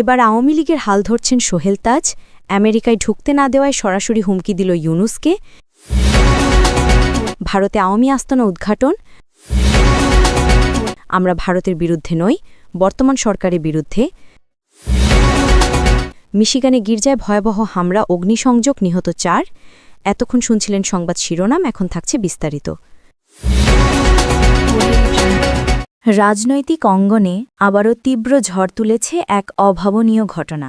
এবার আওয়ামী লীগের হাল ধরছেন সোহেল তাজ। আমেরিকায় ঢুকতে না দেওয়ায় সরাসরি হুমকি দিল ইউনুসকে। ভারতে আওয়ামী আস্তানা উদ্ঘাটন। আমরা ভারতের বিরুদ্ধে নই, বর্তমান সরকারের বিরুদ্ধে। মিশিগানে গির্জায় ভয়াবহ হামলা, অগ্নিসংযোগ, নিহত চার। এতক্ষণ শুনছিলেন সংবাদ শিরোনাম, এখন থাকছে বিস্তারিত। রাজনৈতিক অঙ্গনে আবারও তীব্র ঝড় তুলেছে এক অভাবনীয় ঘটনা।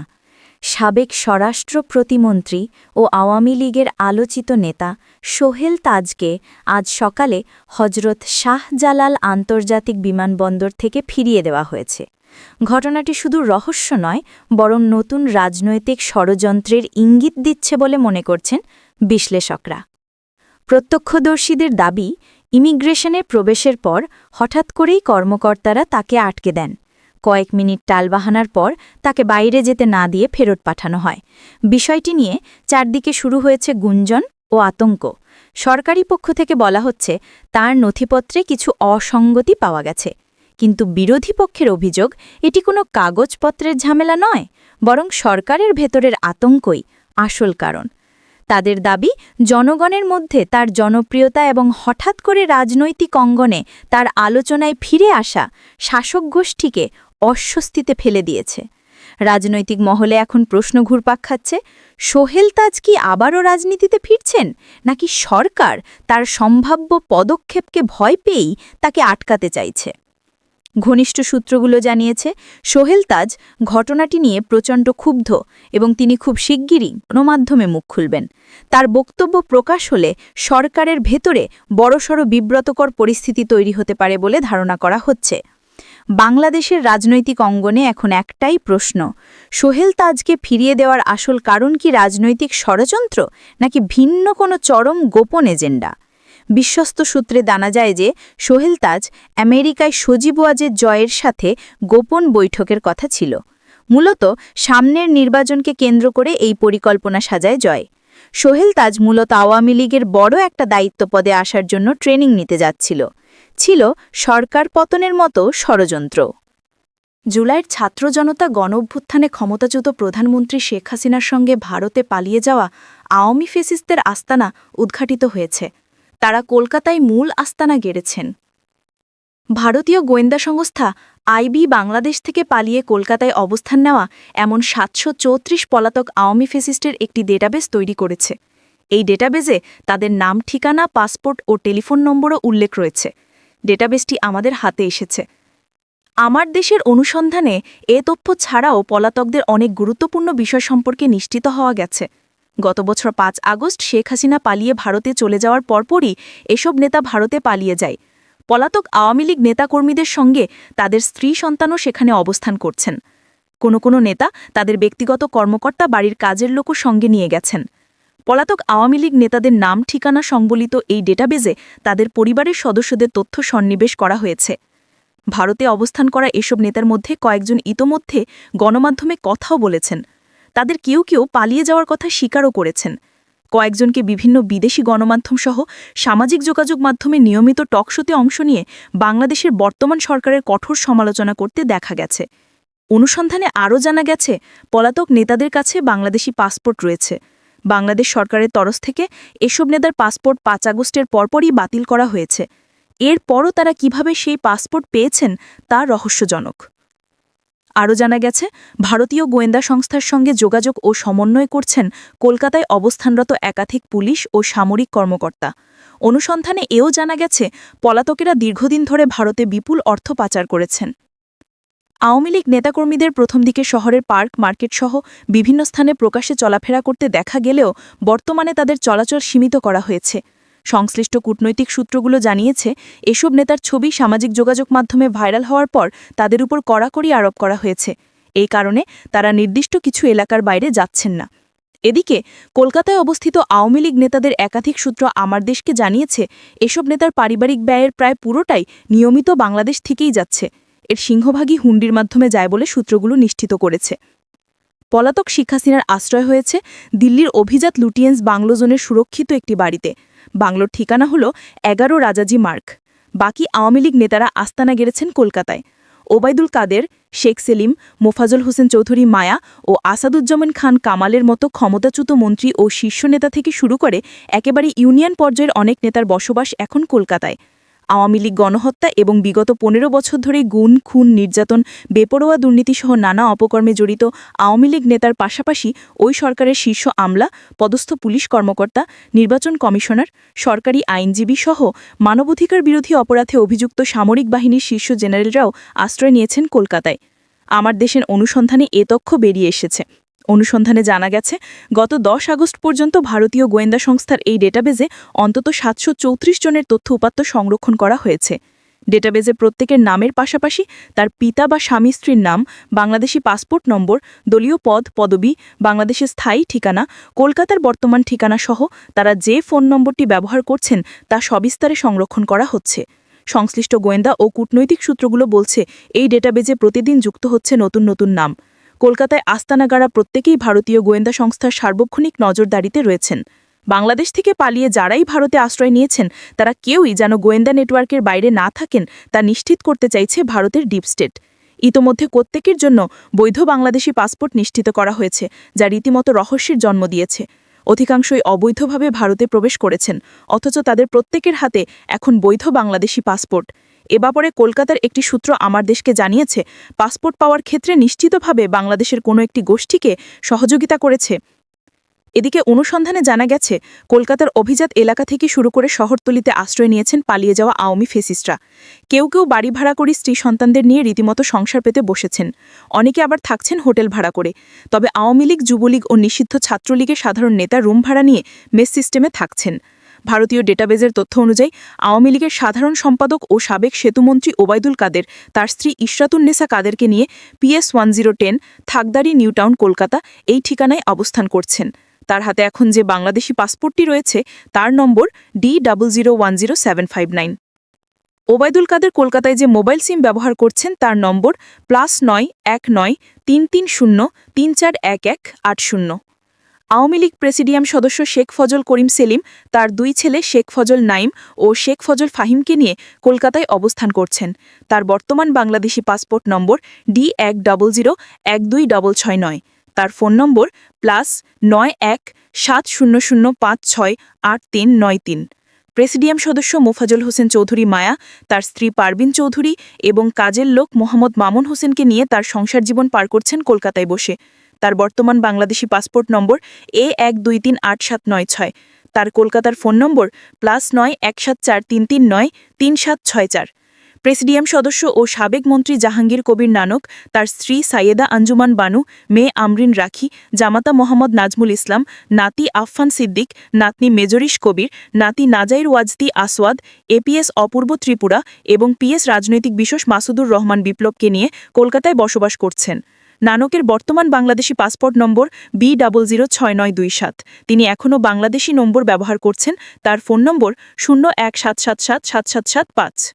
সাবেক স্বরাষ্ট্র প্রতিমন্ত্রী ও আওয়ামী লীগের আলোচিত নেতা সোহেল তাজকে আজ সকালে হজরত শাহজালাল আন্তর্জাতিক বিমানবন্দর থেকে ফিরিয়ে দেওয়া হয়েছে। ঘটনাটি শুধু রহস্য নয়, বরং নতুন রাজনৈতিক ষড়যন্ত্রের ইঙ্গিত দিচ্ছে বলে মনে করছেন বিশ্লেষকরা। প্রত্যক্ষদর্শীদের দাবি ইমিগ্রেশনে প্রবেশের পর হঠাৎ করেই কর্মকর্তারা তাকে আটকে দেন। কয়েক মিনিট টালবাহানার পর তাকে বাইরে যেতে না দিয়ে ফেরত পাঠানো হয়। বিষয়টি নিয়ে চারদিকে শুরু হয়েছে গুঞ্জন ও আতঙ্ক। সরকারি পক্ষ থেকে বলা হচ্ছে, তার নথিপত্রে কিছু অসঙ্গতি পাওয়া গেছে। কিন্তু বিরোধী পক্ষের অভিযোগ, এটি কোনো কাগজপত্রের ঝামেলা নয়, বরং সরকারের ভেতরের আতঙ্কই আসল কারণ। তাদের দাবি, জনগণের মধ্যে তার জনপ্রিয়তা এবং হঠাৎ করে রাজনৈতিক অঙ্গনে তার আলোচনায় ফিরে আসা শাসক গোষ্ঠীকে অস্বস্তিতে ফেলে দিয়েছে। রাজনৈতিক মহলে এখন প্রশ্ন ঘুরপাক খাচ্ছে, সোহেল তাজ কি আবারও রাজনীতিতে ফিরছেন? নাকি সরকার তার সম্ভাব্য পদক্ষেপকে ভয় পেয়েই তাকে আটকাতে চাইছে? ঘনিষ্ঠ সূত্রগুলো জানিয়েছে, সোহেল তাজ ঘটনাটি নিয়ে প্রচণ্ড ক্ষুব্ধ এবং তিনি খুব শিগগিরই গণমাধ্যমে মুখ খুলবেন। তার বক্তব্য প্রকাশ হলে সরকারের ভেতরে বড়সড় বিব্রতকর পরিস্থিতি তৈরি হতে পারে বলে ধারণা করা হচ্ছে। বাংলাদেশের রাজনৈতিক অঙ্গনে এখন একটাই প্রশ্ন, সোহেল তাজকে ফিরিয়ে দেওয়ার আসল কারণ কি রাজনৈতিক ষড়যন্ত্র নাকি ভিন্ন কোনো চরম গোপন এজেন্ডা? বিশ্বস্ত সূত্রে জানা যায় যে সোহেল তাজ আমেরিকায় সজীব ওয়াজের জয়ের সাথে গোপন বৈঠকের কথা ছিল। মূলত সামনের নির্বাচনকে কেন্দ্র করে এই পরিকল্পনা সাজায় জয়। সোহেল তাজ মূলত আওয়ামী লীগের বড় একটা দায়িত্ব পদে আসার জন্য ট্রেনিং নিতে যাচ্ছিল। ছিল সরকার পতনের মতো ষড়যন্ত্র। জুলাইয়ের ছাত্র জনতা গণঅভ্যুত্থানে ক্ষমতাচ্যুত প্রধানমন্ত্রী শেখ হাসিনার সঙ্গে ভারতে পালিয়ে যাওয়া আওয়ামী ফেসিস্টদের আস্তানা উদ্ঘাটিত হয়েছে। তারা কলকাতায় মূল আস্তানা গেড়েছেন। ভারতীয় গোয়েন্দা সংস্থা আইবি বাংলাদেশ থেকে পালিয়ে কলকাতায় অবস্থান নেওয়া এমন সাতশো চৌত্রিশ পলাতক আওয়ামী ফেসিস্টের একটি ডেটাবেস তৈরি করেছে। এই ডেটাবেজে তাদের নাম, ঠিকানা, পাসপোর্ট ও টেলিফোন নম্বরও উল্লেখ রয়েছে। ডেটাবেসটি আমাদের হাতে এসেছে। আমার দেশের অনুসন্ধানে এ তথ্য ছাড়াও পলাতকদের অনেক গুরুত্বপূর্ণ বিষয় সম্পর্কে নিশ্চিত হওয়া গেছে। গত বছর পাঁচ আগস্ট শেখ হাসিনা পালিয়ে ভারতে চলে যাওয়ার পরপরই এসব নেতা ভারতে পালিয়ে যায়। পলাতক আওয়ামী লীগ নেতাকর্মীদের সঙ্গে তাদের স্ত্রী সন্তানও সেখানে অবস্থান করছেন। কোনো কোনো নেতা তাদের ব্যক্তিগত কর্মকর্তা বাড়ির কাজের লোকও সঙ্গে নিয়ে গেছেন। পলাতক আওয়ামী লীগ নেতাদের নাম ঠিকানা সংবলিত এই ডেটাবেজে তাদের পরিবারের সদস্যদের তথ্য সন্নিবেশ করা হয়েছে। ভারতে অবস্থান করা এসব নেতার মধ্যে কয়েকজন ইতোমধ্যে গণমাধ্যমে কথাও বলেছেন। তাদের কেউ কেউ পালিয়ে যাওয়ার কথা স্বীকারও করেছেন। কয়েকজনকে বিভিন্ন বিদেশি গণমাধ্যম সহ সামাজিক যোগাযোগ মাধ্যমে নিয়মিত টকশোতে অংশ নিয়ে বাংলাদেশের বর্তমান সরকারের কঠোর সমালোচনা করতে দেখা গেছে। অনুসন্ধানে আরও জানা গেছে, পলাতক নেতাদের কাছে বাংলাদেশি পাসপোর্ট রয়েছে। বাংলাদেশ সরকারের তরফ থেকে এসব নেতার পাসপোর্ট পাঁচ আগস্টের পরপরই বাতিল করা হয়েছে। এরপরও তারা কীভাবে সেই পাসপোর্ট পেয়েছেন তা রহস্যজনক। আরও জানা গেছে, ভারতীয় গোয়েন্দা সংস্থার সঙ্গে যোগাযোগ ও সমন্বয় করছেন কলকাতায় অবস্থানরত একাধিক পুলিশ ও সামরিক কর্মকর্তা। অনুসন্ধানে এও জানা গেছে, পলাতকেরা দীর্ঘদিন ধরে ভারতে বিপুল অর্থ পাচার করেছেন। আওয়ামী লীগ নেতাকর্মীদের প্রথম দিকে শহরের পার্ক মার্কেট সহ বিভিন্ন স্থানে প্রকাশ্যে চলাফেরা করতে দেখা গেলেও বর্তমানে তাদের চলাচল সীমিত করা হয়েছে। সংশ্লিষ্ট কূটনৈতিক সূত্রগুলো জানিয়েছে, এসব নেতার ছবি সামাজিক যোগাযোগ মাধ্যমে ভাইরাল হওয়ার পর তাদের উপর কড়াকড়ি আরোপ করা হয়েছে। এই কারণে তারা নির্দিষ্ট কিছু এলাকার বাইরে যাচ্ছেন না। এদিকে, কলকাতায় অবস্থিত আওয়ামী লীগ নেতাদের একাধিক সূত্র আমার দেশকে জানিয়েছে, এসব নেতার পারিবারিক ব্যয়ের প্রায় পুরোটাই নিয়মিত বাংলাদেশ থেকেই যাচ্ছে। এর সিংহভাগই হুন্ডির মাধ্যমে যায় বলে সূত্রগুলো নিশ্চিত করেছে। পলাতক শিখ হাসিনার আশ্রয় হয়েছে দিল্লির অভিজাত লুটিয়েন্স বাংলোজনের সুরক্ষিত একটি বাড়িতে। বাংলোর ঠিকানা হল এগারো রাজাজি মার্ক। বাকি আওয়ামী লীগ নেতারা আস্তানা গেড়েছেন কলকাতায়। ওবায়দুল কাদের, শেখ সেলিম, মোফাজল হোসেন চৌধুরী মায়া ও আসাদুজ্জামান খান কামালের মতো ক্ষমতাচ্যুত মন্ত্রী ও শীর্ষ নেতা থেকে শুরু করে একেবারে ইউনিয়ন পর্যায়ের অনেক নেতার বসবাস এখন কলকাতায়। আওয়ামী লীগ গণহত্যা এবং বিগত পনেরো বছর ধরে গুণ, খুন, নির্যাতন, বেপরোয়া দুর্নীতিসহ নানা অপকর্মে জড়িত আওয়ামী লীগ নেতার পাশাপাশি ওই সরকারের শীর্ষ আমলা, পদস্থ পুলিশ কর্মকর্তা, নির্বাচন কমিশনার, সরকারি আইনজীবী সহ মানবাধিকার বিরোধী অপরাধে অভিযুক্ত সামরিক বাহিনীর শীর্ষ জেনারেলরাও আশ্রয় নিয়েছেন কলকাতায়। আমার দেশের অনুসন্ধানে এ তথ্য বেরিয়ে এসেছে। অনুসন্ধানে জানা গেছে, গত দশ আগস্ট পর্যন্ত ভারতীয় গোয়েন্দা সংস্থার এই ডেটাবেজে অন্তত সাতশো চৌত্রিশ জনের তথ্য উপাত্ত সংরক্ষণ করা হয়েছে। ডেটাবেজে প্রত্যেকের নামের পাশাপাশি তার পিতা বা স্বামী স্ত্রীর নাম, বাংলাদেশি পাসপোর্ট নম্বর, দলীয় পদ, পদবি, বাংলাদেশের স্থায়ী ঠিকানা, কলকাতার বর্তমান ঠিকানা সহ তারা যে ফোন নম্বরটি ব্যবহার করছেন তা সবিস্তারে সংরক্ষণ করা হচ্ছে। সংশ্লিষ্ট গোয়েন্দা ও কূটনৈতিক সূত্রগুলো বলছে, এই ডেটাবেজে প্রতিদিন যুক্ত হচ্ছে নতুন নতুন নাম। কলকাতায় আস্তানাগাড়া প্রত্যেকেই ভারতীয় গোয়েন্দা সংস্থার সার্বক্ষণিক নজরদারিতে রয়েছেন। বাংলাদেশ থেকে পালিয়ে যারাই ভারতে আশ্রয় নিয়েছেন, তারা কেউই যেন গোয়েন্দা নেটওয়ার্কের বাইরে না থাকেন, তা নিশ্চিত করতে চাইছে ভারতের ডিপ স্টেট। ইতোমধ্যে প্রত্যেকের জন্য বৈধ বাংলাদেশি পাসপোর্ট নিশ্চিত করা হয়েছে, যা রীতিমতো রহস্যের জন্ম দিয়েছে। অধিকাংশই অবৈধভাবে ভারতে প্রবেশ করেছেন, অথচ তাদের প্রত্যেকের হাতে এখন বৈধ বাংলাদেশি পাসপোর্ট। এ ব্যাপারে কলকাতার একটি সূত্র আমার দেশকে জানিয়েছে, পাসপোর্ট পাওয়ার ক্ষেত্রে নিশ্চিতভাবে বাংলাদেশের কোনো একটি গোষ্ঠীকে সহযোগিতা করেছে। এদিকে অনুসন্ধানে জানা গেছে, কলকাতার অভিজাত এলাকা থেকে শুরু করে শহরতলিতে আশ্রয় নিয়েছেন পালিয়ে যাওয়া আওয়ামী ফেসিস্টরা। কেউ কেউ বাড়ি ভাড়া করে স্ত্রী সন্তানদের নিয়ে রীতিমতো সংসার পেতে বসেছেন। অনেকে আবার থাকছেন হোটেল ভাড়া করে। তবে আওয়ামী লীগ, যুবলীগ ও নিষিদ্ধ ছাত্রলীগের সাধারণ নেতা রুম ভাড়া নিয়ে মেস সিস্টেমে থাকছেন। ভারতীয় ডেটাবেজের তথ্য অনুযায়ী, আওয়ামী লীগের সাধারণ সম্পাদক ও সাবেক সেতুমন্ত্রী ওবায়দুল কাদের, তার স্ত্রী ইশরাতুন্নেসা কাদেরকে নিয়ে PS one zero ten Thakdari, New Town, Kolkata এই ঠিকানায় অবস্থান করছেন। তার হাতে এখন যে বাংলাদেশি পাসপোর্টটি রয়েছে, তার নম্বর D double zero one zero seven five nine Obaidul Quader কলকাতায় যে মোবাইল সিম ব্যবহার করছেন, তার নম্বর প্লাস নয় এক নয় তিন তিন শূন্য তিন চার এক এক আট শূন্য। আওয়ামী লীগ প্রেসিডিয়াম সদস্য শেখ ফজল করিম সেলিম, তার দুই ছেলে শেখ ফজল নাইম ও শেখ ফজল ফাহিমকে নিয়ে কলকাতায় অবস্থান করছেন। তার বর্তমান বাংলাদেশি পাসপোর্ট নম্বর ডি এক ডবল জিরো এক দুই ডবল ছয় নয়। তার ফোন নম্বর প্লাস নয় এক সাত শূন্য শূন্য পাঁচ ছয় আট তিন নয় তিন। প্রেসিডিয়াম সদস্য মোফাজল হোসেন চৌধুরী মায়া, তার স্ত্রী পারবিন চৌধুরী এবং কাজের লোক মোহাম্মদ মামুন হোসেনকে নিয়ে তার সংসার জীবন পার করছেন কলকাতায় বসে। তার বর্তমান বাংলাদেশি পাসপোর্ট নম্বর এ এক দুই তিন আট সাত নয় ছয়। তার কলকাতার ফোন নম্বর প্লাস নয় এক সাত চার তিন তিন নয় তিন সাত ছয় চার। প্রেসিডিয়াম সদস্য ও সাবেক মন্ত্রী জাহাঙ্গীর কবির নানক, তার স্ত্রী সাইয়েদা আঞ্জুমান বানু, মেয়ে আমরিন রাখি, জামাতা মোহাম্মদ নাজমুল ইসলাম, নাতি আফফান সিদ্দিক, নাতনি মেজরিশ কবির, নাতি নাজাইর ওয়াজদি আসওয়াদ, এপিএস অপূর্ব ত্রিপুরা এবং পিএস রাজনৈতিক বিশেষ মাসুদুর রহমান বিপ্লবকে নিয়ে কলকাতায় বসবাস করছেন। নানকের বর্তমান বাংলাদেশি পাসপোর্ট নম্বর বি ডাবল জিরো ছয় নয় দুই সাত তিনি এখনও বাংলাদেশি নম্বর ব্যবহার করছেন, তার ফোন নম্বর শূন্য এক সাত সাত সাত সাত সাত সাত পাঁচ।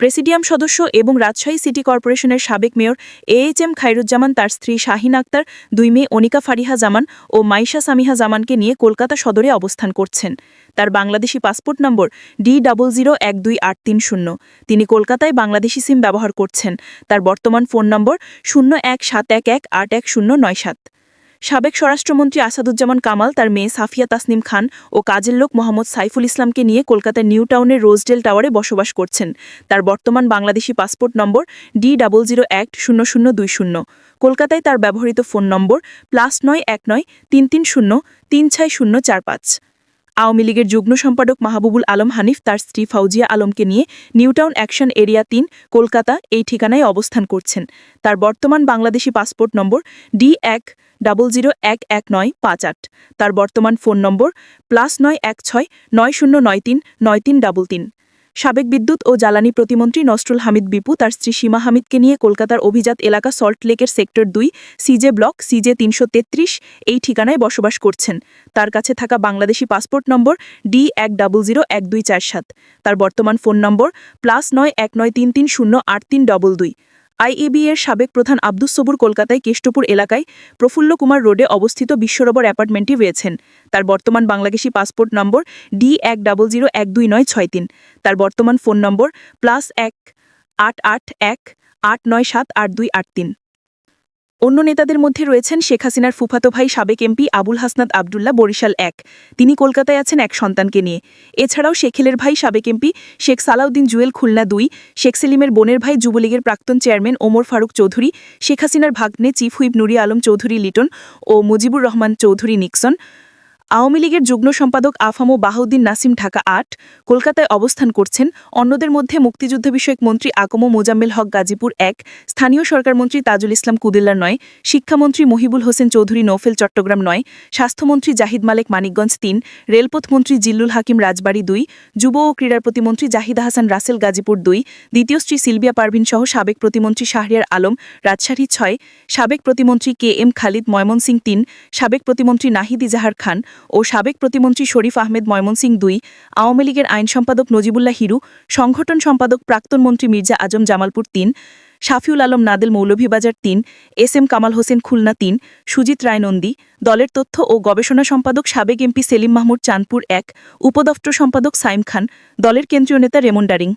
প্রেসিডিয়াম সদস্য এবং রাজশাহী সিটি কর্পোরেশনের সাবেক mayor A H M Khairuzzaman তার স্ত্রী শাহিন আক্তার, দুই মেয়ে অনিকা ফারিহা জামান ও মাইশা সামিহা জামানকে নিয়ে কলকাতা সদরে অবস্থান করছেন। তার বাংলাদেশি পাসপোর্ট নম্বর ডি ডাবল জিরো এক দুই আট তিন শূন্য। তিনি কলকাতায় বাংলাদেশি সিম ব্যবহার করছেন। তার বর্তমান ফোন নম্বর শূন্য এক সাত এক এক আট এক শূন্য নয় সাত। সাবেক স্বরাষ্ট্রমন্ত্রী আসাদুজ্জামান কামাল, তার মেয়ে সাফিয়া তাসনিম খান ও কাজের লোক মোহাম্মদ সাইফুল ইসলামকে নিয়ে কলকাতার নিউ টাউনের রোজডেল টাওয়ারে বসবাস করছেন। তার বর্তমান বাংলাদেশি পাসপোর্ট নম্বর ডি ডাবল জিরো এক শূন্য শূন্য দুই শূন্য কলকাতায় তার ব্যবহৃত ফোন নম্বর প্লাস নয় এক নয় তিন তিন শূন্য তিন ছয় শূন্য চার পাঁচ। আওয়ামী লীগের যুগ্ম সম্পাদক মাহবুবুল আলম হানিফ তার স্ত্রী ফাউজিয়া আলমকে নিয়ে নিউটাউন অ্যাকশন এরিয়া তিন, কলকাতা, এই ঠিকানায় অবস্থান করছেন। তার বর্তমান বাংলাদেশি পাসপোর্ট নম্বর ডি এক, ডাবল জিরো এক এক নয় পাঁচ আট। তার বর্তমান ফোন নম্বর প্লাস নয় এক ছয় নয় শূন্য নয় তিন নয় তিন ডাবল তিন। সাবেক বিদ্যুৎ ও জ্বালানি প্রতিমন্ত্রী নসরুল হামিদ বিপু, তার স্ত্রী সীমা হামিদকে নিয়ে কলকাতার অভিজাত এলাকা সল্ট লেকের সেক্টর দুই, সিজে ব্লক, সিজে তিনশো তেত্রিশ, এই ঠিকানায় বসবাস করছেন। তার কাছে থাকা বাংলাদেশি পাসপোর্ট নম্বর ডি এক ডাবল জিরো এক দুই চার সাত। তার বর্তমান ফোন নম্বর প্লাস নয় এক নয় তিন তিন শূন্য আট তিন ডবল দুই। আইএবি এর সাবেক প্রধান আব্দুস সবুর কলকাতায় কেষ্টপুর এলাকায় প্রফুল্ল কুমার রোডে অবস্থিত বিশ্বরবর অ্যাপার্টমেন্টে রয়েছেন। তার বর্তমান বাংলাদেশি পাসপোর্ট নম্বর ডি এক ডাবল জিরো এক দুই নয় ছয় তিন। তার বর্তমান ফোন নম্বর প্লাস এক আট আট এক আট নয় সাত আট দুই আট তিন। অন্য নেতাদের মধ্যে রয়েছেন শেখ হাসিনার ফুফাতো ভাই সাবেক এমপি আবুল হাসনাত আবদুল্লাহ বরিশাল এক। তিনি কলকাতায় আছেন এক সন্তানকে নিয়ে। এছাড়াও শেখেলের ভাই সাবেক এমপি শেখ সালাউদ্দিন জুয়েল খুলনা দুই, শেখ সেলিমের বোনের ভাই যুবলীগের প্রাক্তন চেয়ারম্যান ওমর ফারুক চৌধুরী, শেখ হাসিনার ভাগ্নে চিফ হুইপ নুরি আলম চৌধুরী লিটন ও মুজিবুর রহমান চৌধুরী নিক্সন। আওয়ামী লীগের যুগ্ম সম্পাদক আফামো বাহাউদ্দিন নাসিম ঢাকা আট, কলকাতায় অবস্থান করছেন অন্যদের মধ্যে মুক্তিযুদ্ধ বিষয়ক মন্ত্রী আকমো মোজাম্মেল হক গাজীপুর এক, স্থানীয় সরকার মন্ত্রী তাজুল ইসলাম কুদিল্লার নয়, শিক্ষামন্ত্রী মহিবুল হোসেন চৌধুরী নৌফেল চট্টগ্রাম নয়, স্বাস্থ্যমন্ত্রী জাহিদ মালেক মানিকগঞ্জ তিন, রেলপথ মন্ত্রী জিল্লুল হাকিম রাজবাড়ী দুই, যুব ও ক্রীড়া প্রতিমন্ত্রী জাহিদা হাসান রাসেল গাজীপুর দুই, দ্বিতীয় স্ত্রী সিলভিয়া পারভিন সহ সাবেক প্রতিমন্ত্রী শাহরিয়ার আলম রাজশাহী ছয়, সাবেক প্রতিমন্ত্রী কে এম খালিদ ময়মনসিং তিন, সাবেক প্রতিমন্ত্রী নাহিদ ইজাহার খান ও সাবেক প্রতিমন্ত্রী শরীফ আহমেদ ময়মনসিং দুই, আওয়ামী লীগের আইন সম্পাদক নজিবুল্লাহ হিরু, সংগঠন সম্পাদক প্রাক্তন মন্ত্রী মির্জা আজম জামালপুর তিন, শাফিউল আলম নাদেল মৌলভীবাজার তিন, এস এম কামাল হোসেন খুলনা তিন, সুজিত রায় নন্দী, দলের তথ্য ও গবেষণা সম্পাদক সাবেক এমপি সেলিম মাহমুদ চাঁদপুর এক, উপদপ্তর সম্পাদক সাইম খান, দলের কেন্দ্রীয় নেতা রেমন ডারিং।